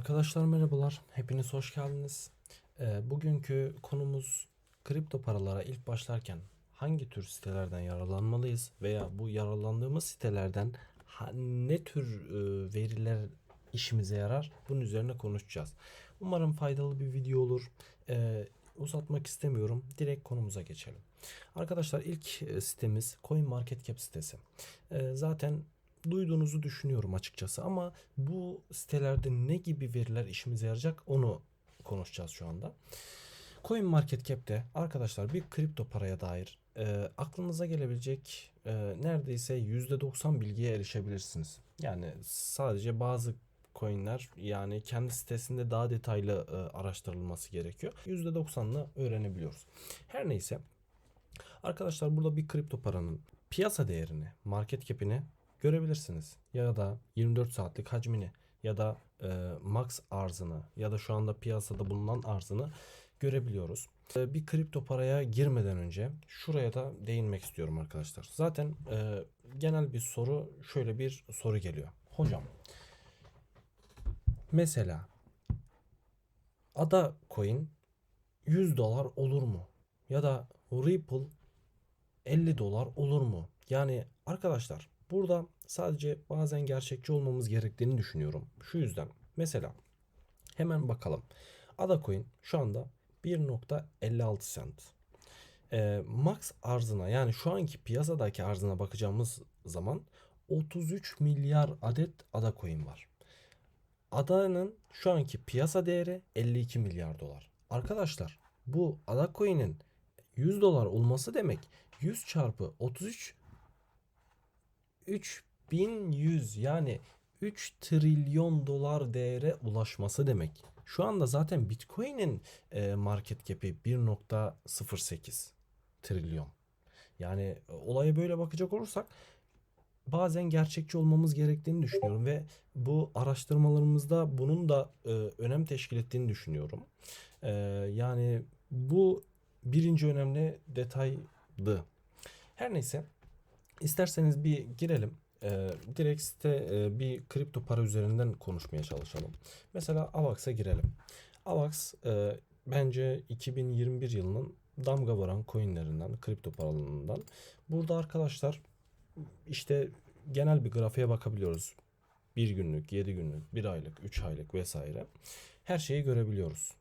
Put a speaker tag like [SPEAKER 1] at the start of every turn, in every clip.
[SPEAKER 1] Arkadaşlar merhabalar. Hepiniz hoş geldiniz. Ee, bugünkü konumuz kripto paralara ilk başlarken hangi tür sitelerden yararlanmalıyız veya bu yararlandığımız sitelerden ne tür e, veriler işimize yarar? Bunun üzerine konuşacağız. Umarım faydalı bir video olur. Ee, uzatmak istemiyorum. Direkt konumuza geçelim. Arkadaşlar ilk e, sitemiz CoinMarketCap sitesi. Ee, zaten duyduğunuzu düşünüyorum açıkçası ama bu sitelerde ne gibi veriler işimize yarayacak onu konuşacağız şu anda. CoinMarketCap'te arkadaşlar bir kripto paraya dair e, aklınıza gelebilecek e, neredeyse %90 bilgiye erişebilirsiniz. Yani sadece bazı coinler yani kendi sitesinde daha detaylı e, araştırılması gerekiyor. %90'ını öğrenebiliyoruz. Her neyse arkadaşlar burada bir kripto paranın piyasa değerini, market cap'ini görebilirsiniz. Ya da 24 saatlik hacmini ya da e, max arzını ya da şu anda piyasada bulunan arzını görebiliyoruz. E, bir kripto paraya girmeden önce şuraya da değinmek istiyorum arkadaşlar. Zaten e, genel bir soru şöyle bir soru geliyor. Hocam mesela Ada Coin 100 dolar olur mu? Ya da Ripple 50 dolar olur mu? Yani arkadaşlar burada sadece bazen gerçekçi olmamız gerektiğini düşünüyorum. Şu yüzden mesela hemen bakalım. Ada Coin şu anda 1.56 cent. Ee, max arzına yani şu anki piyasadaki arzına bakacağımız zaman 33 milyar adet Ada Coin var. Ada'nın şu anki piyasa değeri 52 milyar dolar. Arkadaşlar bu Ada Coin'in 100 dolar olması demek 100 çarpı 33 3100 yani 3 trilyon dolar değere ulaşması demek. Şu anda zaten Bitcoin'in e, market cap'i 1.08 trilyon. Yani e, olaya böyle bakacak olursak bazen gerçekçi olmamız gerektiğini düşünüyorum ve bu araştırmalarımızda bunun da e, önem teşkil ettiğini düşünüyorum. Yani bu birinci önemli detaydı. Her neyse isterseniz bir girelim. E, direkt site e, bir kripto para üzerinden konuşmaya çalışalım. Mesela AVAX'a girelim. AVAX e, bence 2021 yılının damga vuran coinlerinden, kripto paralarından. Burada arkadaşlar işte genel bir grafiğe bakabiliyoruz. Bir günlük, 7 günlük, 1 aylık, 3 aylık vesaire. Her şeyi görebiliyoruz.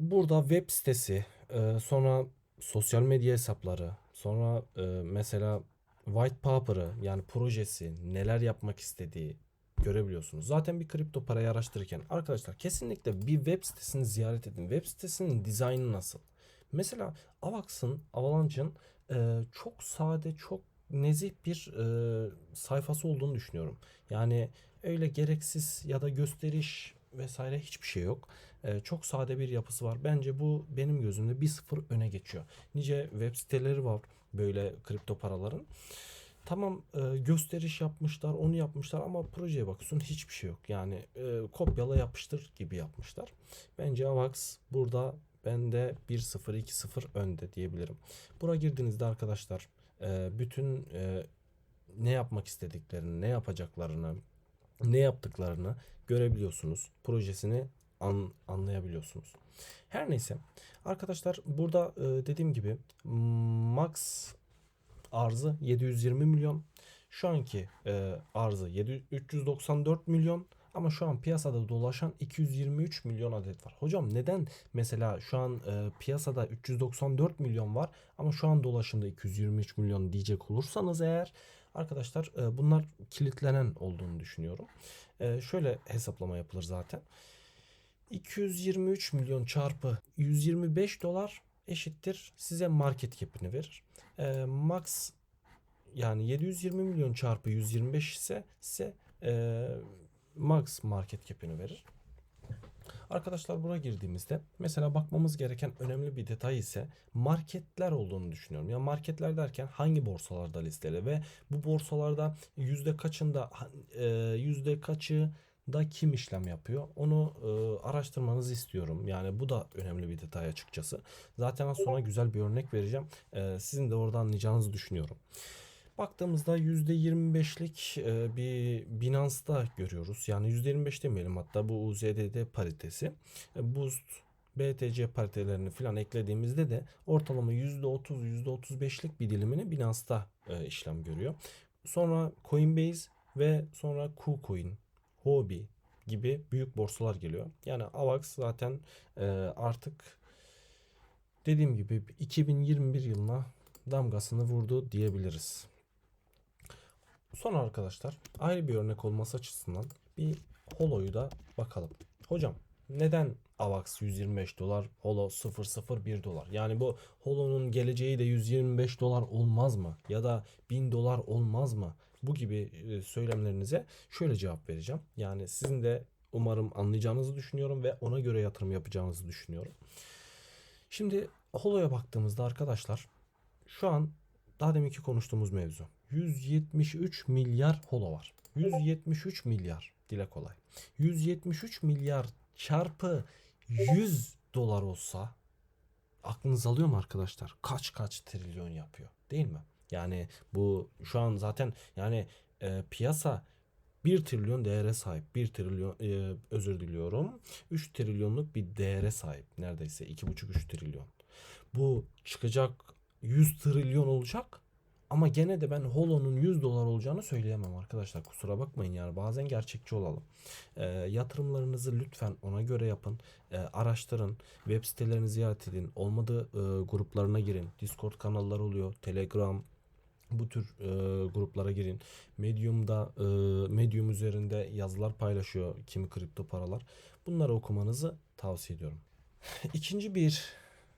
[SPEAKER 1] Burada web sitesi, e, sonra sosyal medya hesapları, sonra e, mesela white paper'ı yani projesi, neler yapmak istediği görebiliyorsunuz. Zaten bir kripto parayı araştırırken arkadaşlar kesinlikle bir web sitesini ziyaret edin. Web sitesinin dizaynı nasıl? Mesela Avax'ın, Avalanche'ın e, çok sade, çok nezih bir e, sayfası olduğunu düşünüyorum. Yani öyle gereksiz ya da gösteriş vesaire hiçbir şey yok. E, çok sade bir yapısı var. Bence bu benim gözümde bir sıfır öne geçiyor. Nice web siteleri var böyle kripto paraların. Tamam e, gösteriş yapmışlar, onu yapmışlar ama projeye bakıyorsun hiçbir şey yok. Yani e, kopyala yapıştır gibi yapmışlar. Bence Avax burada bende 1-0 2-0 önde diyebilirim. Bura girdiğinizde arkadaşlar e, bütün ne yapmak istediklerini, ne yapacaklarını, ne yaptıklarını görebiliyorsunuz. Projesini an, anlayabiliyorsunuz. Her neyse arkadaşlar burada e, dediğim gibi max arzı 720 milyon. Şu anki e, arzı 700, 394 milyon ama şu an piyasada dolaşan 223 milyon adet var. Hocam neden mesela şu an e, piyasada 394 milyon var ama şu an dolaşımda 223 milyon diyecek olursanız eğer arkadaşlar e, bunlar kilitlenen olduğunu düşünüyorum. Şöyle hesaplama yapılır zaten. 223 milyon çarpı 125 dolar eşittir size market cap'ini verir. E, max yani 720 milyon çarpı 125 ise size e, max market cap'ini verir. Arkadaşlar buraya girdiğimizde mesela bakmamız gereken önemli bir detay ise marketler olduğunu düşünüyorum. Ya marketler derken hangi borsalarda listeli ve bu borsalarda yüzde kaçında e, yüzde kaçı da kim işlem yapıyor onu e, araştırmanızı istiyorum. Yani bu da önemli bir detay açıkçası. Zaten az sonra güzel bir örnek vereceğim. E, sizin de oradan anlayacağınızı düşünüyorum. Baktığımızda %25'lik e, bir Binance'da görüyoruz. Yani %25 demeyelim hatta bu UZDD paritesi. E, Boost, BTC paritelerini falan eklediğimizde de ortalama %30, %35'lik bir dilimini Binance'da e, işlem görüyor. Sonra Coinbase ve sonra KuCoin, Huobi gibi büyük borsalar geliyor. Yani AVAX zaten e, artık dediğim gibi 2021 yılına damgasını vurdu diyebiliriz. Sonra arkadaşlar ayrı bir örnek olması açısından bir Holo'yu da bakalım. Hocam neden AVAX 125 dolar, Holo 001 dolar? Yani bu Holo'nun geleceği de 125 dolar olmaz mı? Ya da 1000 dolar olmaz mı? Bu gibi e, söylemlerinize şöyle cevap vereceğim. Yani sizin de umarım anlayacağınızı düşünüyorum ve ona göre yatırım yapacağınızı düşünüyorum. Şimdi Holo'ya baktığımızda arkadaşlar şu an daha deminki konuştuğumuz mevzu. 173 milyar holo var. 173 milyar dile kolay. 173 milyar çarpı 100 dolar olsa aklınız alıyor mu arkadaşlar? Kaç kaç trilyon yapıyor değil mi? Yani bu şu an zaten yani e, piyasa 1 trilyon değere sahip. 1 trilyon e, özür diliyorum. 3 trilyonluk bir değere sahip. Neredeyse 2,5-3 trilyon. Bu çıkacak 100 trilyon olacak. Ama gene de ben Holo'nun 100 dolar olacağını söyleyemem arkadaşlar. Kusura bakmayın yani bazen gerçekçi olalım. E, yatırımlarınızı lütfen ona göre yapın. E, araştırın. Web sitelerini ziyaret edin. Olmadı e, gruplarına girin. Discord kanalları oluyor. Telegram, bu tür e, gruplara girin. Medium'da e, Medium üzerinde yazılar paylaşıyor kimi kripto paralar. Bunları okumanızı tavsiye ediyorum. İkinci bir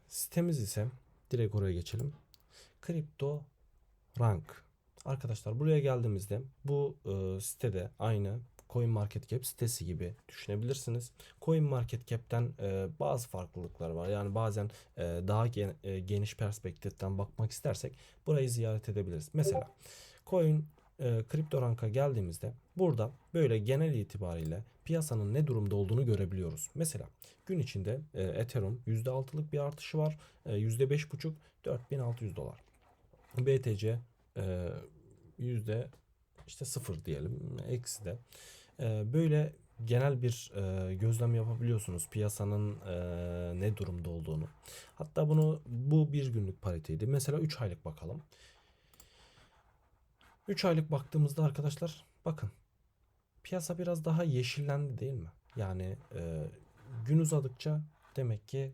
[SPEAKER 1] sitemiz ise direkt oraya geçelim. Kripto Rank. Arkadaşlar buraya geldiğimizde bu e, sitede aynı CoinMarketCap sitesi gibi düşünebilirsiniz. CoinMarketCap'ten e, bazı farklılıklar var. Yani bazen e, daha gen, e, geniş perspektiften bakmak istersek burayı ziyaret edebiliriz. Mesela Coin e, CryptoRank'a geldiğimizde burada böyle genel itibariyle piyasanın ne durumda olduğunu görebiliyoruz. Mesela gün içinde e, Ethereum %6'lık bir artışı var. E, %5,5 4600 dolar. BTC yüzde işte sıfır diyelim eksi de e, böyle genel bir e, gözlem yapabiliyorsunuz piyasanın e, ne durumda olduğunu. Hatta bunu bu bir günlük pariteydi. Mesela 3 aylık bakalım. 3 aylık baktığımızda arkadaşlar bakın piyasa biraz daha yeşillendi değil mi? Yani e, gün uzadıkça demek ki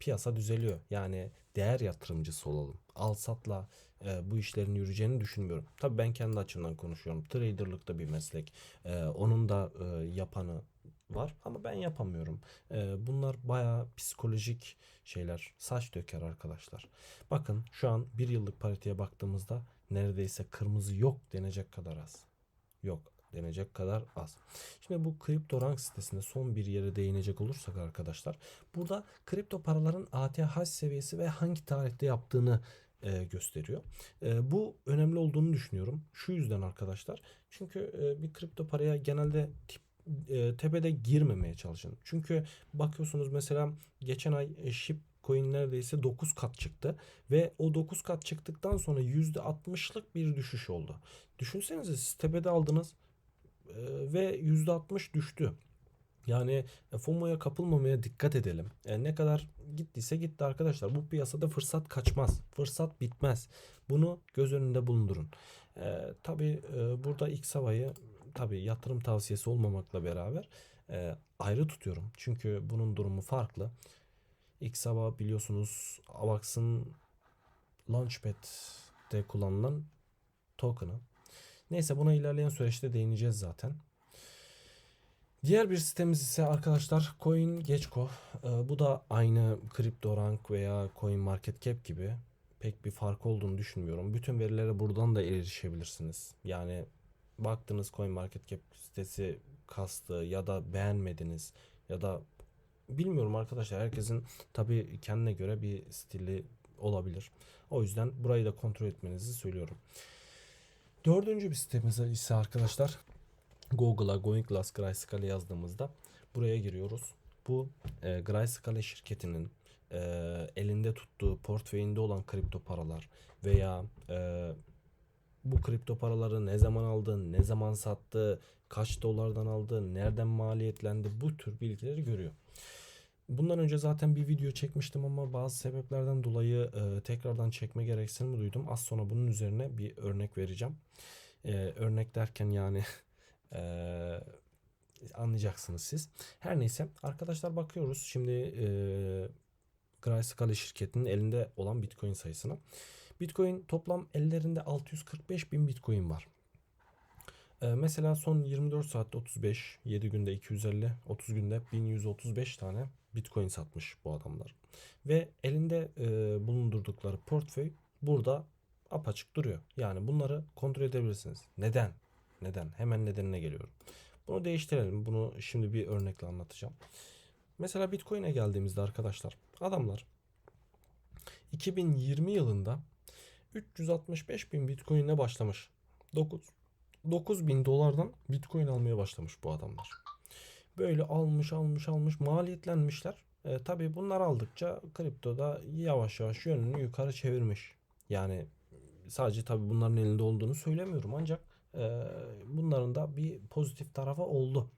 [SPEAKER 1] piyasa düzeliyor. Yani değer yatırımcısı olalım. Al satla e, bu işlerin yürüyeceğini düşünmüyorum. Tabii ben kendi açımdan konuşuyorum. Traderlık da bir meslek. E, onun da e, yapanı var ama ben yapamıyorum. E, bunlar bayağı psikolojik şeyler. Saç döker arkadaşlar. Bakın şu an bir yıllık pariteye baktığımızda neredeyse kırmızı yok denecek kadar az. Yok denecek kadar az. Şimdi bu kripto rank sitesinde son bir yere değinecek olursak arkadaşlar. Burada kripto paraların ATH seviyesi ve hangi tarihte yaptığını e, gösteriyor. E, bu önemli olduğunu düşünüyorum. Şu yüzden arkadaşlar. Çünkü e, bir kripto paraya genelde tip e, tepede girmemeye çalışın. Çünkü bakıyorsunuz mesela geçen ay e, SHIB coin neredeyse 9 kat çıktı ve o 9 kat çıktıktan sonra %60'lık bir düşüş oldu. Düşünsenize siz tepede aldınız ve %60 düştü. Yani e, FOMO'ya kapılmamaya dikkat edelim. Yani ne kadar gittiyse gitti arkadaşlar. Bu piyasada fırsat kaçmaz. Fırsat bitmez. Bunu göz önünde bulundurun. Ee, tabii e, burada ilk havayı tabii yatırım tavsiyesi olmamakla beraber e, ayrı tutuyorum. Çünkü bunun durumu farklı. X hava biliyorsunuz AVAX'ın Launchpad'de kullanılan token'ı. Neyse buna ilerleyen süreçte değineceğiz zaten. Diğer bir sitemiz ise arkadaşlar CoinGecko. Ee, bu da aynı CryptoRank veya CoinMarketCap gibi pek bir fark olduğunu düşünmüyorum. Bütün verilere buradan da erişebilirsiniz. Yani baktınız CoinMarketCap sitesi kastı ya da beğenmediniz ya da bilmiyorum arkadaşlar herkesin tabii kendine göre bir stili olabilir. O yüzden burayı da kontrol etmenizi söylüyorum. Dördüncü bir sitemiz ise arkadaşlar Google'a Going Glass Grayscale yazdığımızda buraya giriyoruz. bu e, Grayscale şirketinin e, elinde tuttuğu portföyünde olan kripto paralar veya e, bu kripto paraları ne zaman aldı, ne zaman sattı, kaç dolardan aldı, nereden maliyetlendi bu tür bilgileri görüyor. Bundan önce zaten bir video çekmiştim ama bazı sebeplerden dolayı e, tekrardan çekme gereksinimi duydum. Az sonra bunun üzerine bir örnek vereceğim. E, örnek derken yani e, anlayacaksınız siz. Her neyse arkadaşlar bakıyoruz şimdi e, Grayscale şirketinin elinde olan Bitcoin sayısına. Bitcoin toplam ellerinde 645 bin Bitcoin var. Ee, mesela son 24 saatte 35, 7 günde 250, 30 günde 1135 tane Bitcoin satmış bu adamlar. Ve elinde e, bulundurdukları portföy burada apaçık duruyor. Yani bunları kontrol edebilirsiniz. Neden? Neden? Hemen nedenine geliyorum. Bunu değiştirelim. Bunu şimdi bir örnekle anlatacağım. Mesela Bitcoin'e geldiğimizde arkadaşlar adamlar 2020 yılında 365 bin Bitcoin'e başlamış. 9 9 bin dolardan Bitcoin almaya başlamış bu adamlar. Böyle almış almış almış maliyetlenmişler. E, tabii bunlar aldıkça kriptoda yavaş yavaş yönünü yukarı çevirmiş. Yani sadece tabii bunların elinde olduğunu söylemiyorum ancak e, bunların da bir pozitif tarafı oldu.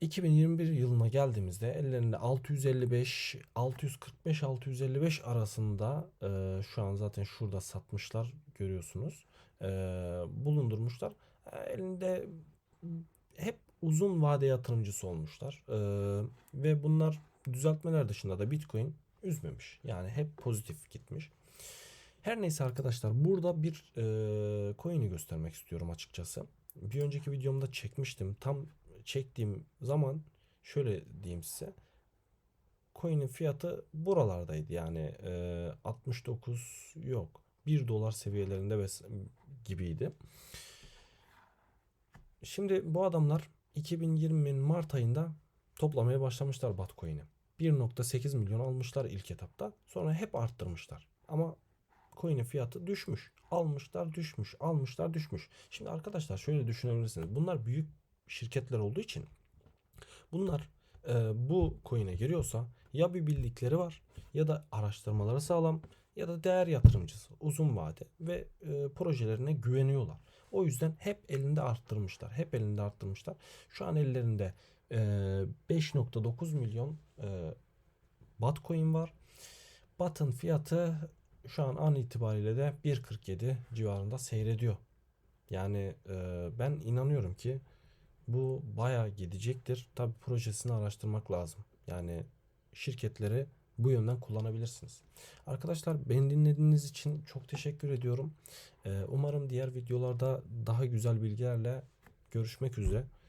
[SPEAKER 1] 2021 yılına geldiğimizde ellerinde 655 645 655 arasında e, şu an zaten şurada satmışlar görüyorsunuz. E, bulundurmuşlar. E, elinde hep uzun vade yatırımcısı olmuşlar. E, ve bunlar düzeltmeler dışında da Bitcoin üzmemiş. Yani hep pozitif gitmiş. Her neyse arkadaşlar burada bir e, coin'i göstermek istiyorum açıkçası. Bir önceki videomda çekmiştim. Tam çektiğim zaman şöyle diyeyim size. Coin'in fiyatı buralardaydı. Yani e, 69 yok. 1 dolar seviyelerinde gibiydi. Şimdi bu adamlar 2020'nin Mart ayında toplamaya başlamışlar Batcoin'i. 1.8 milyon almışlar ilk etapta. Sonra hep arttırmışlar. Ama coin'in fiyatı düşmüş. Almışlar düşmüş. Almışlar düşmüş. Şimdi arkadaşlar şöyle düşünebilirsiniz. Bunlar büyük şirketler olduğu için bunlar e, bu coin'e giriyorsa ya bir bildikleri var ya da araştırmaları sağlam ya da değer yatırımcısı uzun vade ve e, projelerine güveniyorlar. O yüzden hep elinde arttırmışlar. Hep elinde arttırmışlar. Şu an ellerinde e, 5.9 milyon e, Batcoin var. Bat'ın fiyatı şu an an itibariyle de 1.47 civarında seyrediyor. Yani e, ben inanıyorum ki bu bayağı gidecektir. Tabi projesini araştırmak lazım. Yani şirketleri bu yönden kullanabilirsiniz. Arkadaşlar beni dinlediğiniz için çok teşekkür ediyorum. Ee, umarım diğer videolarda daha güzel bilgilerle görüşmek üzere.